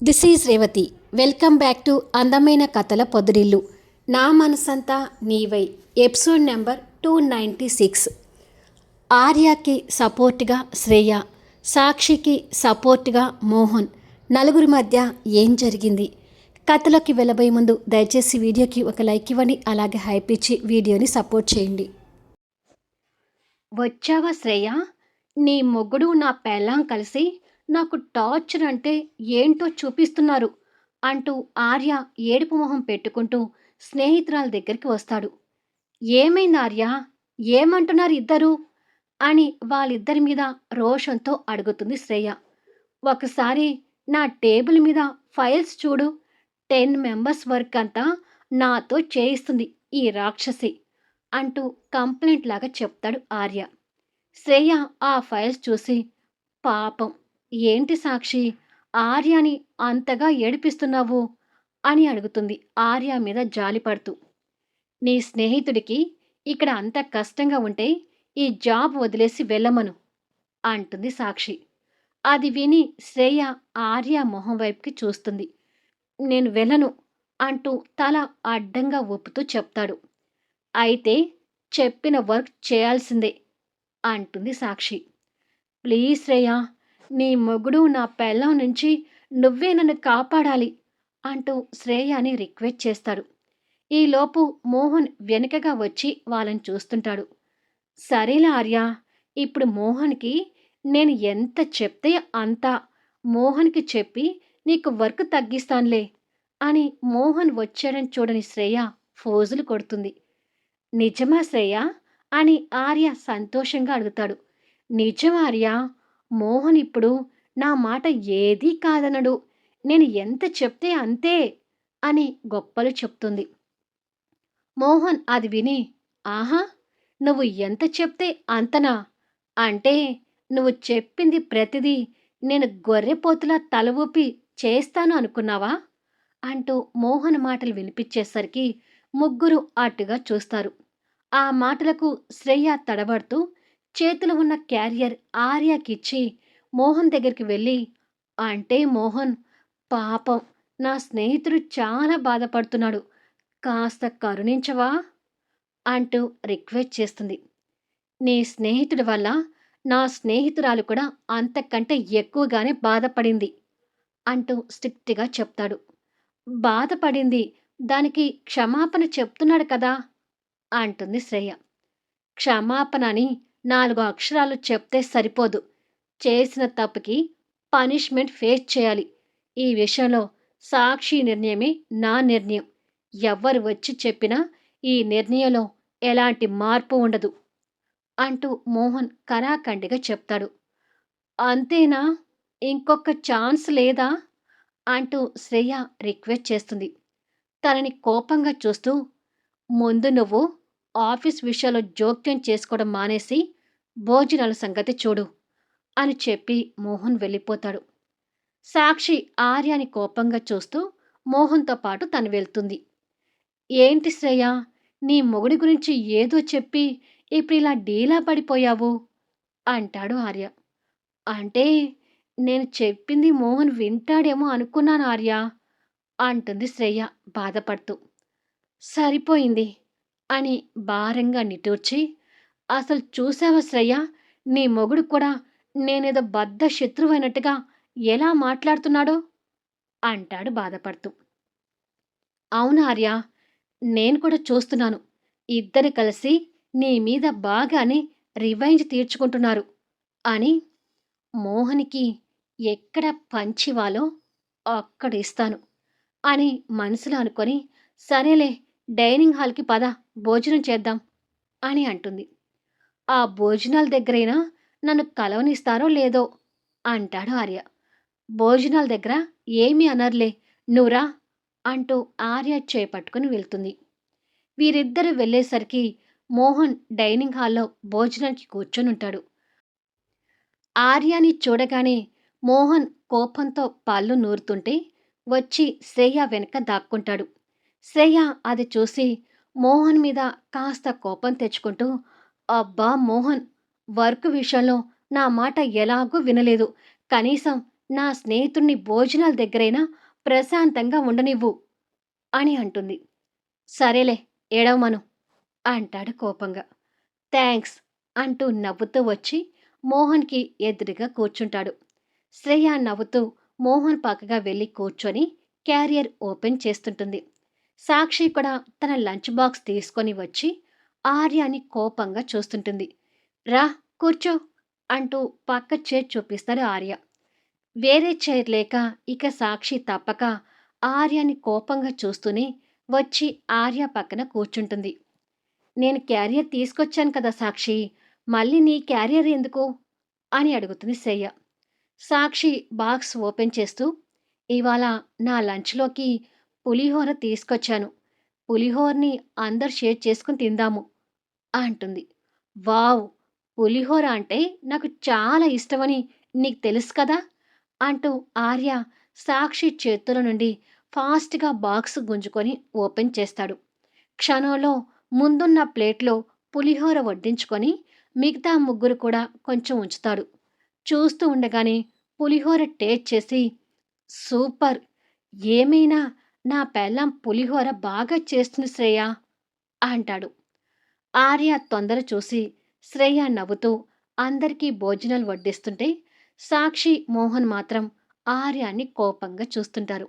This is Revathi welcome back to అందమైన కథల పొదిరిల్లు నా మనసంతా నీవై episode number two ninety six ఆర్యాకి సపోర్ట్గా శ్రేయ సాక్షికి సపోర్ట్గా మోహన్ నలుగురి మధ్య ఏం జరిగింది? కథలోకి వెళ్ళబోయే ముందు దయచేసి వీడియోకి ఒక లైక్ ఇవ్వండి అలాగే హైప్ ఇచ్చి వీడియోని సపోర్ట్ చేయండి. వచ్చావా శ్రేయ? నీ మొగుడు నా పెళ్ళాం కలిసి నాకు టార్చర్ అంటే ఏంటో చూపిస్తున్నారు అంటూ ఆర్య ఏడుపు మొహం పెట్టుకుంటూ స్నేహితురాల దగ్గరికి వస్తాడు. ఏమైంది ఆర్య? ఏమంటున్నారు ఇద్దరు? అని వాళ్ళిద్దరి మీద రోషంతో అడుగుతుంది శ్రేయ. ఒకసారి నా టేబుల్ మీద ఫైల్స్ చూడు. టెన్ మెంబర్స్ వర్క్ అంతా నాతో చేయిస్తుంది ఈ రాక్షసి అంటూ కంప్లైంట్ లాగా చెప్తాడు ఆర్య. శ్రేయ ఆ ఫైల్స్ చూసి పాపం ఏంటి సాక్షి? ఆర్యని అంతగా ఏడిపిస్తున్నావు? అని అడుగుతుంది ఆర్య మీద జాలిపడుతూ. నీ స్నేహితుడికి ఇక్కడ అంత కష్టంగా ఉంటే ఈ జాబ్ వదిలేసి వెళ్ళమను అంటుంది సాక్షి. అది విని శ్రేయ ఆర్య మొహం వైపుకి చూస్తుంది. నేను వెళ్ళను అంటూ తల అడ్డంగా ఒప్పుతూ చెప్తాడు. అయితే చెప్పిన వర్క్ చేయాల్సిందే అంటుంది సాక్షి. ప్లీజ్ శ్రేయ నీ మొగుడు నా పెళ్ళం నుంచి నువ్వే నన్ను కాపాడాలి అంటూ శ్రేయాని రిక్వెస్ట్ చేస్తాడు. ఈలోపు మోహన్ వెనుకగా వచ్చి వాళ్ళని చూస్తుంటాడు. సరేలా ఆర్య ఇప్పుడు మోహన్కి నేను ఎంత చెప్తే అంతా మోహన్కి చెప్పి నీకు వర్క్ తగ్గిస్తానులే అని మోహన్ వచ్చాడని చూడని శ్రేయ ఫోజులు కొడుతుంది. నిజమా శ్రేయ? అని ఆర్య సంతోషంగా అడుగుతాడు. నిజం ఆర్య మోహన్ ఇప్పుడు నా మాట ఏదీ కాదనడు. నేను ఎంత చెప్తే అంతే అని గొప్పలు చెప్తుంది. మోహన్ అది విని ఆహా నువ్వు ఎంత చెప్తే అంతనా? అంటే నువ్వు చెప్పింది ప్రతిదీ నేను గొర్రెపోతులా తల ఊపి చేస్తాను అనుకున్నావా? అంటూ మోహన్ మాటలు వినిపించేసరికి ముగ్గురు అటుగా చూస్తారు. ఆ మాటలకు శ్రేయ తడబడుతూ చేతిలో ఉన్న క్యారియర్ ఆర్యాకిచ్చి మోహన్ దగ్గరికి వెళ్ళి అంటే మోహన్ పాపం నా స్నేహితుడు చాలా బాధపడుతున్నాడు కాస్త కరుణించవా అంటూ రిక్వెస్ట్ చేస్తుంది. నీ స్నేహితుడి వల్ల నా స్నేహితురాలు కూడా అంతకంటే ఎక్కువగానే బాధపడింది అంటూ స్ట్రిక్ట్గా చెప్తాడు. బాధపడింది దానికి క్షమాపణ చెప్తున్నాడు కదా అంటుంది శ్రేయ. క్షమాపణ అని నాలుగు అక్షరాలు చెప్తే సరిపోదు. చేసిన తప్పుకి పనిష్మెంట్ ఫేస్ చేయాలి. ఈ విషయంలో సాక్షి నిర్ణయమే నా నిర్ణయం. ఎవ్వరు వచ్చి చెప్పినా ఈ నిర్ణయంలో ఎలాంటి మార్పు ఉండదు. అంటూ మోహన్ కరాఖండిగా చెప్తాడు. అంతేనా? ఇంకొక ఛాన్స్ లేదా? అంటూ శ్రేయ రిక్వెస్ట్ చేస్తుంది. తనని కోపంగా చూస్తూ ముందు నువ్వు ఆఫీస్ విషయాల్లో జోక్యం చేసుకోవడం మానేసి భోజనాల సంగతి చూడు అని చెప్పి మోహన్ వెళ్ళిపోతాడు. సాక్షి ఆర్యాని కోపంగా చూస్తూ మోహన్తో పాటు తను వెళ్తుంది. ఏంటి శ్రేయ నీ మొగుడి గురించి ఏదో చెప్పి ఇప్పుడు ఇలా డీలా పడిపోయావు? అంటాడు ఆర్య. అంటే నేను చెప్పింది మోహన్ వింటాడేమో అనుకున్నాను ఆర్య అంటుంది శ్రేయ బాధపడుతూ. సరిపోయింది అని భారంగా నిటూర్చి అసలు చూసావా శ్రేయ? నీ మొగుడు కూడా నేనేదో బద్ద శత్రువైనట్టుగా ఎలా మాట్లాడుతున్నాడో? అంటాడు బాధపడుతూ. అవును ఆర్య నేను కూడా చూస్తున్నాను. ఇద్దరు కలిసి నీ మీద బాగానే రివైంజ్ తీర్చుకుంటున్నారు అని మోహన్కి ఎక్కడ పంచివాలో అక్కడ ఇస్తాను అని మనసులో అనుకొని సరేలే డైనింగ్ హాల్కి పద భోజనం చేద్దాం అని అంటుంది. ఆ భోజనాల దగ్గరైనా నన్ను కలవనిస్తారో లేదో అంటాడు ఆర్య. భోజనాల దగ్గర ఏమీ అనర్లే నువ్వురా అంటూ ఆర్య చేపట్టుకుని వెళ్తుంది. వీరిద్దరు వెళ్ళేసరికి మోహన్ డైనింగ్ హాల్లో భోజనానికి కూర్చొని ఉంటాడు ఆర్యాని చూడగానే మోహన్ కోపంతో పళ్ళు నూరుతుంటే వచ్చి శ్రేయ వెనక దాక్కుంటాడు. శ్రేయ అది చూసి మోహన్ మీద కాస్త కోపం తెచ్చుకుంటూ అబ్బా మోహన్ వర్క్ విషయంలో నా మాట ఎలాగూ వినలేదు. కనీసం నా స్నేహితుణ్ణి భోజనాల దగ్గరైనా ప్రశాంతంగా ఉండనివ్వు అని అంటుంది. సరేలే ఏడవమను అంటాడు కోపంగా. థ్యాంక్స్ అంటూ నవ్వుతూ వచ్చి మోహన్కి ఎదురుగా కూర్చుంటాడు. శ్రేయ నవ్వుతూ మోహన్ పక్కగా వెళ్ళి కూర్చొని క్యారియర్ ఓపెన్ చేస్తుంటుంది. సాక్షి కూడా తన లంచ్ బాక్స్ తీసుకొని వచ్చి ఆర్యాని కోపంగా చూస్తుంటుంది. రా కూర్చో అంటూ పక్క చైర్ చూపిస్తాడు ఆర్య. వేరే చైర్ లేక ఇక సాక్షి తప్పక ఆర్యాని కోపంగా చూస్తూనే వచ్చి ఆర్య పక్కన కూర్చుంటుంది. నేను క్యారియర్ తీసుకొచ్చాను కదా సాక్షి మళ్ళీ నీ క్యారియర్ ఎందుకు? అని అడుగుతుంది శయ్య సాక్షి బాక్స్ ఓపెన్ చేస్తూ ఇవాళ నా లంచ్లోకి పులిహోర తీసుకొచ్చాను. పులిహోరని అందరు షేర్ చేసుకుని తిందాము. అంటుంది. వావ్ పులిహోర అంటే నాకు చాలా ఇష్టమని నీకు తెలుసు కదా? అంటూ ఆర్య సాక్షి చేతుల నుండి ఫాస్ట్గా బాక్స్ గుంజుకొని ఓపెన్ చేస్తాడు. క్షణంలో ముందున్న ప్లేట్లో పులిహోర వడ్డించుకొని మిగతా ముగ్గురు కూడా కొంచెం ఉంచుతాడు. చూస్తూ ఉండగానే పులిహోర టేస్ట్ చేసి సూపర్! ఏమైనా నా పెళ్ళం పులిహోర బాగా చేస్తుంది శ్రేయ అంటాడు. ఆర్య తొందర చూసి శ్రేయ నవ్వుతూ అందరికీ భోజనాలు వడ్డిస్తుంటే సాక్షి మోహన్ మాత్రం ఆర్యాన్ని కోపంగా చూస్తుంటారు.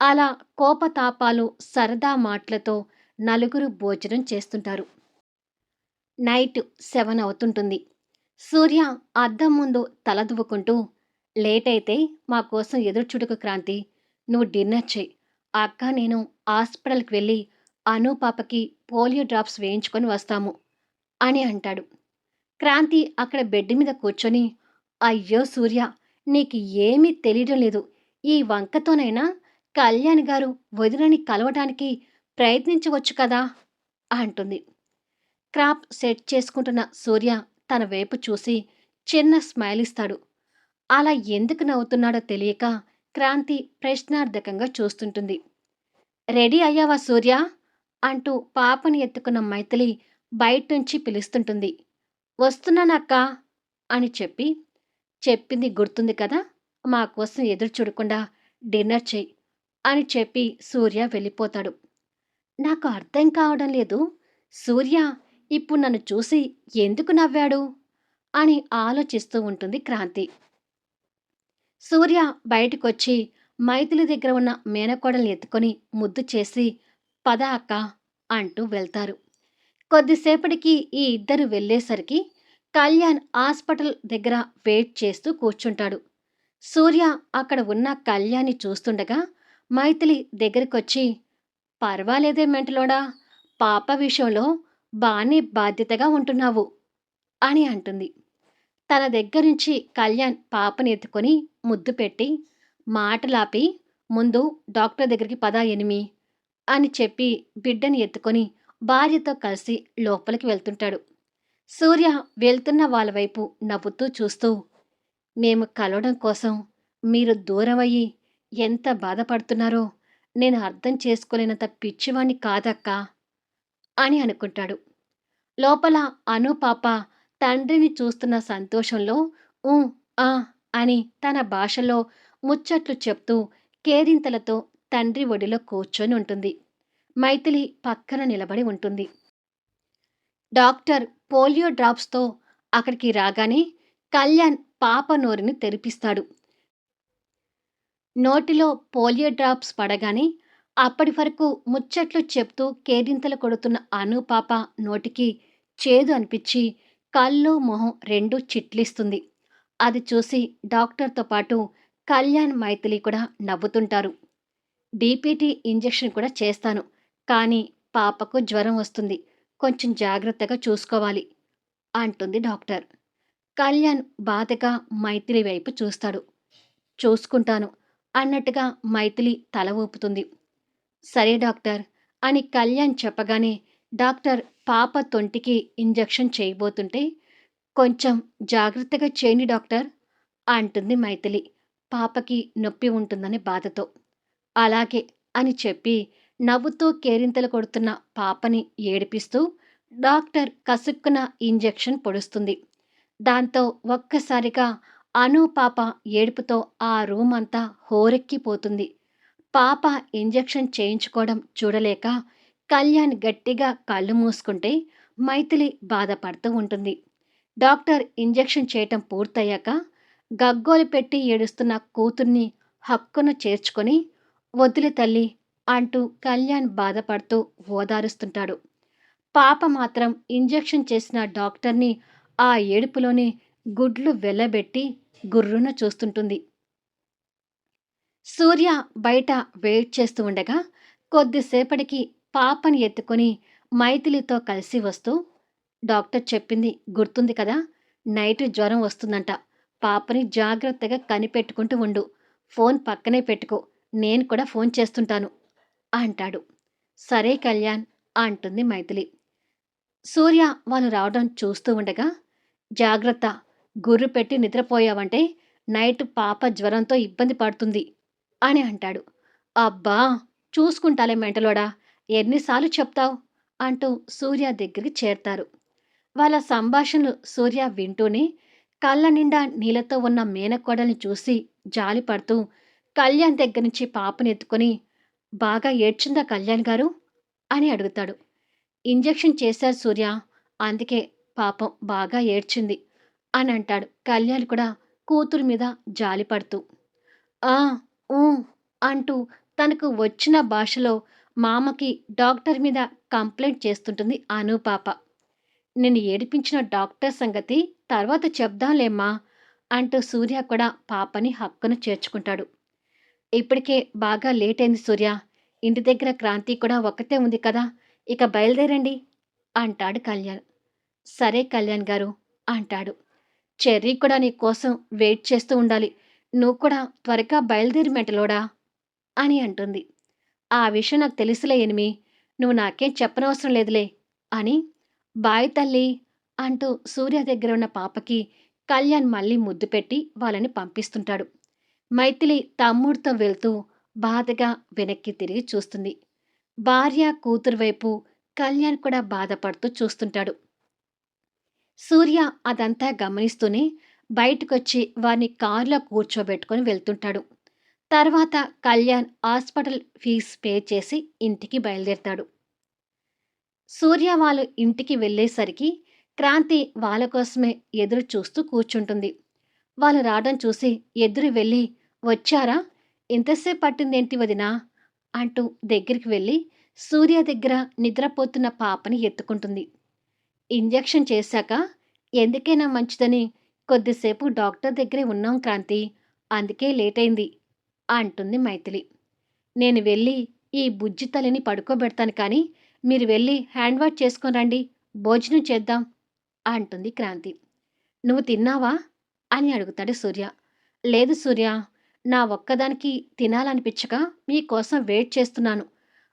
అలా కోపతాపాలు సరదా మాటలతో నలుగురు భోజనం చేస్తుంటారు. నైట్ సెవెన్ అవుతుంటుంది. సూర్య అద్దం ముందు తలదువ్వుకుంటూ లేట్ అయితే మా కోసం ఎదురు చుడుకు క్రాంతి నువ్వు డిన్నర్ చేయి. అక్క నేను హాస్పిటల్కి వెళ్ళి అను పాపకి పోలియో డ్రాప్స్ వేయించుకొని వస్తాము అని అంటాడు. క్రాంతి అక్కడ బెడ్ మీద కూర్చొని అయ్యో సూర్య నీకు ఏమీ తెలియడం లేదు. ఈ వంకతోనైనా కళ్యాణ్ గారు వదినని కలవటానికి ప్రయత్నించవచ్చు కదా? అంటుంది. క్రాప్ సెట్ చేసుకుంటున్న సూర్య తన వైపు చూసి చిన్న స్మైల్ ఇస్తాడు. అలా ఎందుకు నవ్వుతున్నాడో తెలియక క్రాంతి ప్రశ్నార్థకంగా చూస్తుంటుంది. రెడీ అయ్యావా సూర్య? అంటూ పాపని ఎత్తుకున్న మైథిలి బయట నుంచి పిలుస్తుంటుంది. వస్తున్నానక్క అని చెప్పి చెప్పింది గుర్తుంది కదా మా కోసం ఎదురు చూడకుండా డిన్నర్ చెయ్యి అని చెప్పి సూర్య వెళ్ళిపోతాడు. నాకు అర్థం కావడం లేదు సూర్య ఇప్పుడు నన్ను చూసి ఎందుకు నవ్వాడు? అని ఆలోచిస్తూ ఉంటుంది క్రాంతి. సూర్య బయటకొచ్చి మైథిలి దగ్గర ఉన్న మేనకోడల్ని ఎత్తుకొని ముద్దు చేసి పద అక్క అంటూ వెళ్తారు. కొద్దిసేపటికి ఈ ఇద్దరు వెళ్ళేసరికి కళ్యాణ్ హాస్పిటల్ దగ్గర వెయిట్ చేస్తూ కూర్చుంటాడు. సూర్య అక్కడ ఉన్న కళ్యాణ్ని చూస్తుండగా మైథిలి దగ్గరికొచ్చి పర్వాలేదే మెంటలోడా పాప విషయంలో బాగానే బాధ్యతగా ఉంటున్నావు అని అంటుంది. తన దగ్గర నుంచి కళ్యాణ్ పాపని ఎత్తుకొని ముద్దు పెట్టి మాటలాపి ముందు డాక్టర్ దగ్గరికి పదా ఎనిమి అని చెప్పి బిడ్డని ఎత్తుకొని భార్యతో కలిసి లోపలికి వెళ్తుంటాడు. సూర్య వెళ్తున్న వాళ్ళ వైపు నవ్వుతూ చూస్తూ మేము కలవడం కోసం మీరు దూరమయ్యి ఎంత బాధపడుతున్నారో నేను అర్థం చేసుకోలేనంత పిచ్చివాణ్ణి కాదక్కా అని అనుకుంటాడు. లోపల అను పాప తండ్రిని చూస్తున్న సంతోషంలో ఊ ఆ అని తన భాషలో ముచ్చట్లు చెప్తూ కేరింతలతో తండ్రి ఒడిలో కూర్చొని ఉంటుంది. మైథిలి పక్కన నిలబడి ఉంటుంది. డాక్టర్ పోలియో డ్రాప్స్తో అక్కడికి రాగానే కళ్యాణ్ పాప నోరుని తెరిపిస్తాడు. నోటిలో పోలియో డ్రాప్స్ పడగానే అప్పటి వరకు ముచ్చట్లు చెప్తూ కేరింతలు కొడుతున్న అను పాప నోటికి చేదు అనిపించి కళ్ళు మొహం రెండు చిట్లిస్తుంది. అది చూసి డాక్టర్తో పాటు కళ్యాణ్ మైథిలి కూడా నవ్వుతుంటారు. డీపీటీ ఇంజెక్షన్ కూడా చేస్తాను. కానీ పాపకు జ్వరం వస్తుంది. కొంచెం జాగ్రత్తగా చూసుకోవాలి అంటుంది డాక్టర్. కళ్యాణ్ బాధగా మైథిలి వైపు చూస్తాడు. చూసుకుంటాను అన్నట్టుగా మైథిలి తల ఊపుతుంది. సరే డాక్టర్ అని కళ్యాణ్ చెప్పగానే డాక్టర్ పాప తొంటికి ఇంజెక్షన్ చేయబోతుంటే కొంచెం జాగ్రత్తగా చేయండి డాక్టర్ అంటుంది మైథిలి. పాపకి నొప్పి ఉంటుందనే బాధతో. అలాగే అని చెప్పి నవ్వుతూ కేరింతలు కొడుతున్న పాపని ఏడిపిస్తూ డాక్టర్ కసుక్కున ఇంజెక్షన్ పొడుస్తుంది. దాంతో ఒక్కసారిగా అను పాప ఏడుపుతో ఆ రూమ్ అంతా హోరెక్కిపోతుంది. పాప ఇంజెక్షన్ చేయించుకోవడం చూడలేక కళ్యాణ్ గట్టిగా కళ్ళు మూసుకుంటే మైథిలి బాధపడుతూ ఉంటుంది. డాక్టర్ ఇంజెక్షన్ చేయటం పూర్తయ్యాక గగ్గోలు పెట్టి ఏడుస్తున్న కూతుర్ని హక్కును చేర్చుకొని వద్దులే తల్లి అంటూ కళ్యాణ్ బాధపడుతూ ఓదారుస్తుంటాడు. పాప మాత్రం ఇంజెక్షన్ చేసిన డాక్టర్ని ఆ ఏడుపులోనే గుడ్లు వెళ్ళబెట్టి గుర్రున చూస్తుంటుంది. సూర్య బయట వెయిట్ చేస్తూ ఉండగా కొద్దిసేపటికి పాపని ఎత్తుకొని మైథిలితో కలిసి వస్తూ డాక్టర్ చెప్పింది గుర్తుంది కదా నైట్ జ్వరం వస్తుందంట. పాపని జాగ్రత్తగా కనిపెట్టుకుంటూ ఉండు. ఫోన్ పక్కనే పెట్టుకో. నేను కూడా ఫోన్ చేస్తుంటాను అంటాడు. సరే కళ్యాణ్ అంటుంది మైథిలి. సూర్య వాళ్ళు రావడం చూస్తూ ఉండగా జాగ్రత్త గుర్రు పెట్టి నిద్రపోయావంటే నైట్ పాప జ్వరంతో ఇబ్బంది పడుతుంది అని అంటాడు. అబ్బా చూసుకుంటాలే మెంటలోడా ఎన్నిసార్లు చెప్తావు? అంటూ సూర్య దగ్గరికి చేరతారు. వాళ్ళ సంభాషణలు సూర్య వింటూనే కళ్ళ నిండా నీళ్ళతో ఉన్న మేనకోడల్ని చూసి జాలిపడుతూ కళ్యాణ్ దగ్గర నుంచి పాపని ఎత్తుకొని బాగా ఏడ్చిందా కళ్యాణ్ గారు? అని అడుగుతాడు. ఇంజెక్షన్ చేశారు సూర్య అందుకే పాపం బాగా ఏడ్చింది అని అంటాడు. కళ్యాణ్ కూడా కూతురు మీద జాలిపడుతూ ఆ ఊ అంటూ తనకు వచ్చిన భాషలో మామకి డాక్టర్ మీద కంప్లైంట్ చేస్తుంటుంది అను పాప. నేను ఏడిపించిన డాక్టర్ సంగతి తర్వాత చెప్దాంలేమ్మా అంటూ సూర్య కూడా పాపని హక్కును చేర్చుకుంటాడు. ఇప్పటికే బాగా లేట్ అయింది సూర్య. ఇంటి దగ్గర క్రాంతి కూడా ఒక్కతే ఉంది కదా ఇక బయలుదేరండి అంటాడు కళ్యాణ్. సరే కళ్యాణ్ గారు అంటాడు. చెర్రీ కూడా నీ కోసం వెయిట్ చేస్తూ ఉండాలి. నువ్వు కూడా త్వరగా బయలుదేరి మెటలోడా? అని అంటుంది. ఆ విషయం నాకు తెలుసులే ఎనిమి నువ్వు నాకేం చెప్పనవసరం లేదులే అని. బాయ్ తల్లి అంటూ సూర్య దగ్గర ఉన్న పాపకి కళ్యాణ్ మళ్ళీ ముద్దు పెట్టి వాళ్ళని పంపిస్తుంటాడు. మైథిలి తమ్ముడితో వెళ్తూ బాధగా వెనక్కి తిరిగి చూస్తుంది. భార్య కూతురు వైపు కళ్యాణ్ కూడా బాధపడుతూ చూస్తుంటాడు. సూర్య అదంతా గమనిస్తూనే బయటకొచ్చి వారిని కారులో కూర్చోబెట్టుకొని వెళ్తుంటాడు. తర్వాత కళ్యాణ్ హాస్పిటల్ ఫీజు పే చేసి ఇంటికి బయలుదేరతాడు. సూర్య వాళ్ళు ఇంటికి వెళ్ళేసరికి క్రాంతి వాళ్ళ కోసమే ఎదురు చూస్తూ కూర్చుంటుంది. వాళ్ళు రావడం చూసి ఎదురు వెళ్ళి వచ్చారా? ఎంతసేపు పట్టిందేంటి వదినా? అంటూ దగ్గరికి వెళ్ళి సూర్య దగ్గర నిద్రపోతున్న పాపని ఎత్తుకుంటుంది. ఇంజెక్షన్ చేశాక ఎందుకైనా మంచిదని కొద్దిసేపు డాక్టర్ దగ్గరే ఉన్నాం క్రాంతి అందుకే లేట్ అయింది అంటుంది మైథిలి. నేను వెళ్ళి ఈ బుజ్జి తల్లిని పడుకోబెడతాను కానీ మీరు వెళ్ళి హ్యాండ్ వాష్ చేసుకొని రండి భోజనం చేద్దాం అంటుంది క్రాంతి. నువ్వు తిన్నావా? అని అడుగుతాడు సూర్య. లేదు సూర్య నా ఒక్కదానికి తినాలనిపించక మీకోసం వెయిట్ చేస్తున్నాను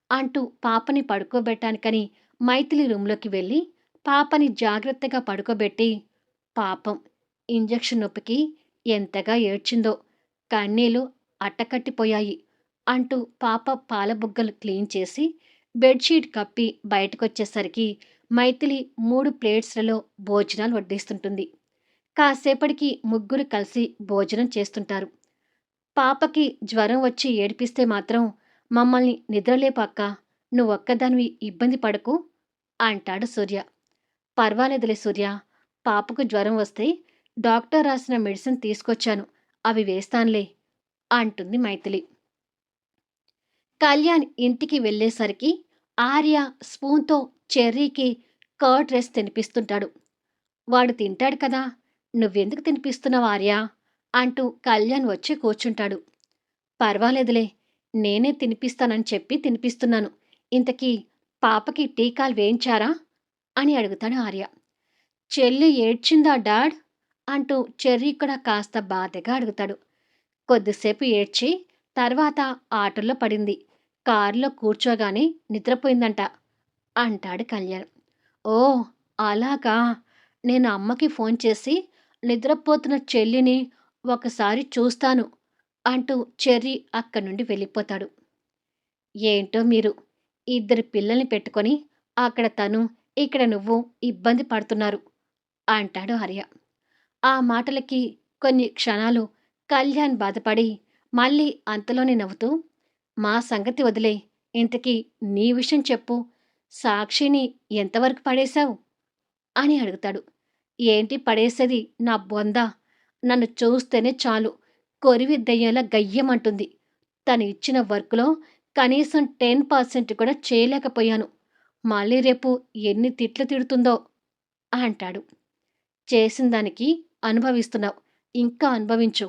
అంటూ పాపని పడుకోబెట్టానికని మైథిలి రూమ్లోకి వెళ్ళి పాపని జాగ్రత్తగా పడుకోబెట్టి పాపం ఇంజెక్షన్ నొప్పికి ఎంతగా ఏడ్చిందో కన్నీళ్ళు అట్టకట్టిపోయాయి అంటూ పాప పాలబుగ్గలు క్లీన్ చేసి బెడ్షీట్ కప్పి బయటకొచ్చేసరికి మైథిలి మూడు ప్లేట్స్లలో భోజనాలు వడ్డిస్తుంటుంది. కాసేపటికి ముగ్గురు కలిసి భోజనం చేస్తుంటారు. పాపకి జ్వరం వచ్చి ఏడిపిస్తే మాత్రం మమ్మల్ని నిద్రలేపాక నువ్వొక్కదానివి ఇబ్బంది పడకు అంటాడు సూర్య. పర్వాలేదులే సూర్య పాపకు జ్వరం వస్తే డాక్టర్ రాసిన మెడిసిన్ తీసుకొచ్చాను అవి వేస్తానులే అంటుంది మైథిలి. కళ్యాణ్ ఇంటికి వెళ్ళేసరికి ఆర్య స్పూన్తో చెర్రీకి కర్డ్ రైస్ తినిపిస్తుంటాడు. వాడు తింటాడు కదా నువ్వెందుకు తినిపిస్తున్నావు ఆర్య? అంటూ కళ్యాణ్ వచ్చి కూర్చుంటాడు. పర్వాలేదులే నేనే తినిపిస్తానని చెప్పి తినిపిస్తున్నాను. ఇంతకీ పాపకి టీకాలు వేయించారా? అని అడుగుతాడు ఆర్య. చెల్లి ఏడ్చిందా డాడ్? అంటూ చెర్రీ కూడా కాస్త బాధగా అడుగుతాడు. కొద్దిసేపు ఏడ్చి తర్వాత ఆటోలో పడింది. కారులో కూర్చోగానే నిద్రపోయిందంట అంటాడు కళ్యాణ్. ఓ అలాగా? నేను అమ్మకి ఫోన్ చేసి నిద్రపోతున్న చెల్లిని ఒకసారి చూస్తాను అంటూ చెర్రీ అక్కడి నుండి వెళ్ళిపోతాడు. ఏంటో మీరు ఇద్దరు పిల్లల్ని పెట్టుకొని అక్కడ తను ఇక్కడ నువ్వు ఇబ్బంది పడుతున్నారు అంటాడు హర్య. ఆ మాటలకి కొన్ని క్షణాలు కళ్యాణ్ బాధపడి మళ్ళీ అంతలోనే నవ్వుతూ మా సంగతి వదిలే ఇంతకీ నీ విషయం చెప్పు సాక్షిని ఎంతవరకు పడేశావు? అని అడుగుతాడు. ఏంటి పడేసేది నా బొంద? నన్ను చూస్తేనే చాలు. కొరివి దయ్యంలా గయ్యమంటుంది తను ఇచ్చిన వర్క్లో కనీసం టెన్ పర్సెంట్ కూడా చేయలేకపోయాను. మళ్ళీ రేపు ఎన్ని తిట్లు తిడుతుందో అంటాడు. చేసిన దానికి అనుభవిస్తున్నావు. ఇంకా అనుభవించు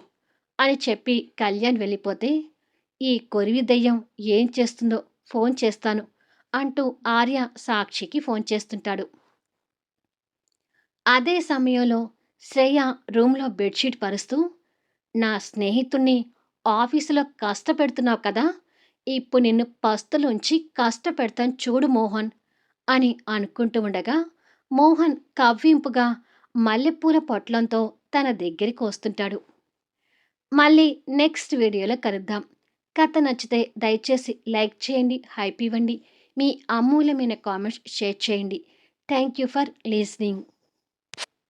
అని చెప్పి కళ్యాణ్ వెళ్ళిపోతే ఈ కొరివి దయ్యం ఏం చేస్తుందో ఫోన్ చేస్తాను అంటూ ఆర్య సాక్షికి ఫోన్ చేస్తుంటాడు. అదే సమయంలో శ్రేయ రూమ్లో బెడ్షీట్ పరుస్తూ నా స్నేహితుణ్ణి ఆఫీసులో కష్టపెడుతున్నావు కదా ఇప్పుడు నిన్ను పస్తులుంచి కష్టపెడతాను చూడు మోహన్ అని అనుకుంటూ ఉండగా మోహన్ కవ్వింపుగా మల్లెపూల పొట్లంతో తన దగ్గరికి వస్తుంటాడు. మళ్ళీ నెక్స్ట్ వీడియోలో కలుద్దాం. కథ నచ్చితే దయచేసి లైక్ చేయండి హైప్ ఇవ్వండి. మీ అమూల్యమైన కామెంట్స్ షేర్ చేయండి. Thank you for listening